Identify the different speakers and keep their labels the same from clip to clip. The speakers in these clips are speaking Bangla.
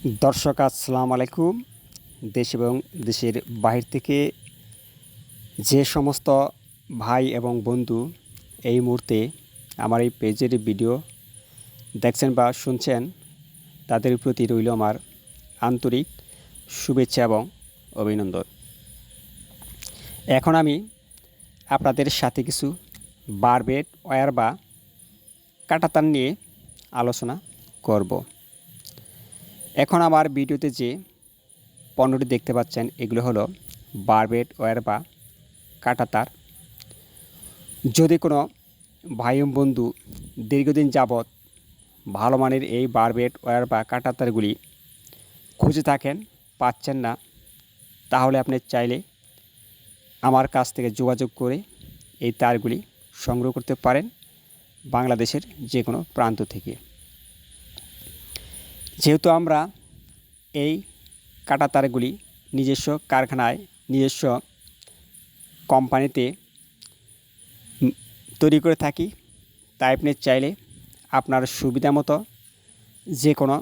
Speaker 1: দর্শক, আসসালামু আলাইকুম। দেশ এবং দেশের বাহির থেকে যে সমস্ত ভাই এবং বন্ধু এই মুহূর্তে আমার এই পেজের ভিডিও দেখছেন বা শুনছেন, তাদের প্রতি রইল আমার আন্তরিক শুভেচ্ছা এবং অভিনন্দন। এখন আমি আপনাদের সাথে কিছু বারবেট ওয়্যার বা কাটাতান নিয়ে আলোচনা করব। এখন আমার ভিডিওতে যে পণ্যটি দেখতে পাচ্ছেন, এগুলো হলো বারবেট ওয়্যার বা কাটাতার যদি কোনো ভাই বন্ধু দীর্ঘদিন যাবৎ ভালো মানের এই বারবেট ওয়্যার বা কাটাতারগুলি খুঁজে থাকেন, পাচ্ছেন না, তাহলে আপনি চাইলে আমার কাছ থেকে যোগাযোগ করে এই তারগুলি সংগ্রহ করতে পারেন বাংলাদেশের যে কোনো প্রান্ত থেকে। যেহেতু আমরা এই কাটা তারগুলি নিজস্ব কারখানায়, নিজস্ব কোম্পানিতে তৈরি করে থাকি, তাই আপনি চাইলে আপনার সুবিধা মতো যে কোনো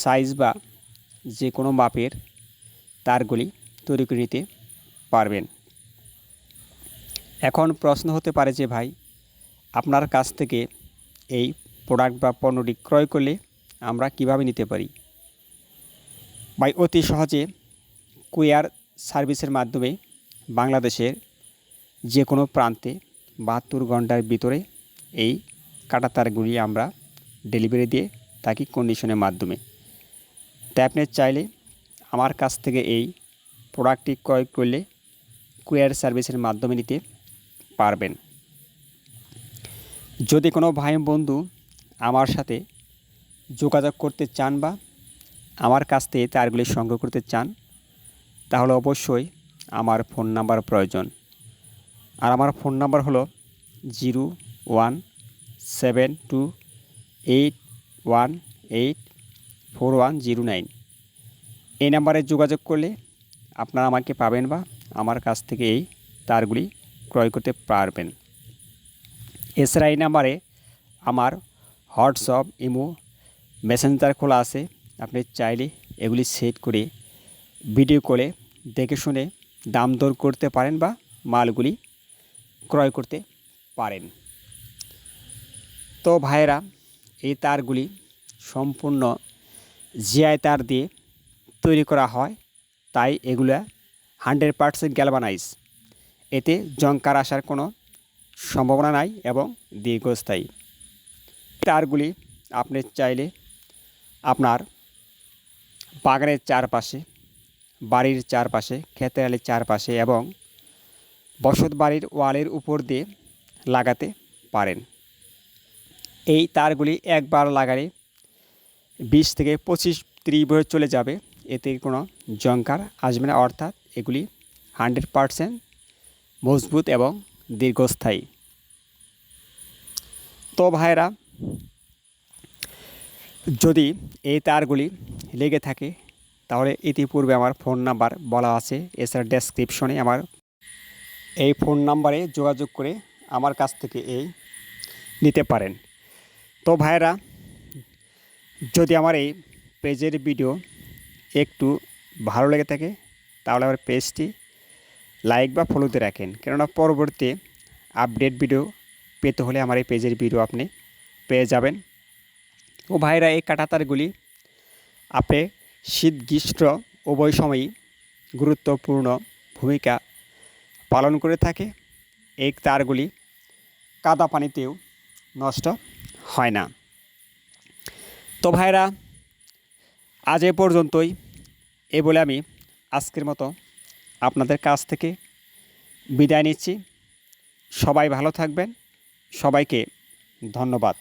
Speaker 1: সাইজ বা যে কোনো মাপের তারগুলি তৈরি করে নিতে পারবেন। এখন প্রশ্ন হতে পারে যে ভাই, আপনার কাছ থেকে এই প্রোডাক্ট বা পণ্যটি ক্রয় করলে আমরা কীভাবে নিতে পারি? ভাই, অতি সহজে কুরিয়ার সার্ভিসের মাধ্যমে বাংলাদেশের যে কোনো প্রান্তে বাহাত্তর ঘণ্টার ভিতরে এই কাটাতারগুলি আমরা ডেলিভারি দিয়ে থাকি কন্ডিশনের মাধ্যমে। তাই আপনি চাইলে আমার কাছ থেকে এই প্রোডাক্টটি ক্রয় করলে কুরিয়ার সার্ভিসের মাধ্যমে নিতে পারবেন। যদি কোনো ভাই বন্ধু আমার সাথে যোগাযোগ করতে চান বা আমার কাছ থেকে তারগুলি সংগ্রহ করতে চান, তাহলে অবশ্যই আমার ফোন নাম্বার প্রয়োজন। আর আমার ফোন নাম্বার হলো zero one seven two eight one eight four one zero nine. এই নাম্বারে যোগাযোগ করলে আপনারা আমাকে পাবেন বা আমার কাছ থেকে এই তারগুলি ক্রয় করতে পারবেন। এছাড়া এই নাম্বারে আমার হোয়াটসঅ্যাপ, ইমো মেসেঞ্জার খোলা আছে। আপনি চাইলে এগুলি সেট করে ভিডিও কলে দেখে শুনে দাম দর করতে পারেন বা মালগুলি ক্রয় করতে পারেন। তো ভাইয়েরা, এই তারগুলি সম্পূর্ণ জিআই তার দিয়ে তৈরি করা হয়। তাই এগুলো হান্ড্রেড পারসেন্ট গ্যালভানাইজ এতে জঙ্কার আসার কোনো সম্ভাবনা নাই এবং দীর্ঘস্থায়ী। তারগুলি আপনি চাইলে আপনার বাগানের চারপাশে, বাড়ির চারপাশে ক্ষেতের আলির চারপাশে এবং বসত বাড়ির ওয়ালের উপর দিয়ে লাগাতে পারেন। এই তারগুলি একবার লাগালে বিশ থেকে পঁচিশ, ত্রিশ বছর চলে যাবে, এতে কোনো জঙ্কার আসবে না, অর্থাৎ এগুলি হান্ড্রেড পারসেন্ট মজবুত এবং দীর্ঘস্থায়ী। তো ভাইরা যদি এই তারগুলি লেগে থাকে, তাহলে ইতিপূর্বে আমার ফোন নাম্বার বলা আছে। এছাড়া ডেসক্রিপশনে আমার এই ফোন নাম্বারে যোগাযোগ করে আমার কাছ থেকে এই নিতে পারেন। তো ভাইরা যদি আমার এই পেজের ভিডিও একটু ভালো লেগে থাকে, তাহলে আমার পেজটি লাইক বা ফলোতে রাখেন। কেননা পরবর্তী আপডেট ভিডিও পেতে হলে আমার এই পেজের ভিডিও আপনি পেয়ে যাবেন। ও ভাইরা এই কাটাতারগুলি আপনি শীত গ্রীষ্ম উভয় সময়ই গুরুত্বপূর্ণ ভূমিকা পালন করে থাকে। এই তারগুলি কাদা পানিতেও নষ্ট হয় না। তো ভাইরা, আজ এ পর্যন্তই। এ বলে আমি আজকের মতো আপনাদের কাছ থেকে বিদায় নিচ্ছি। সবাই ভালো থাকবেন। সবাইকে ধন্যবাদ।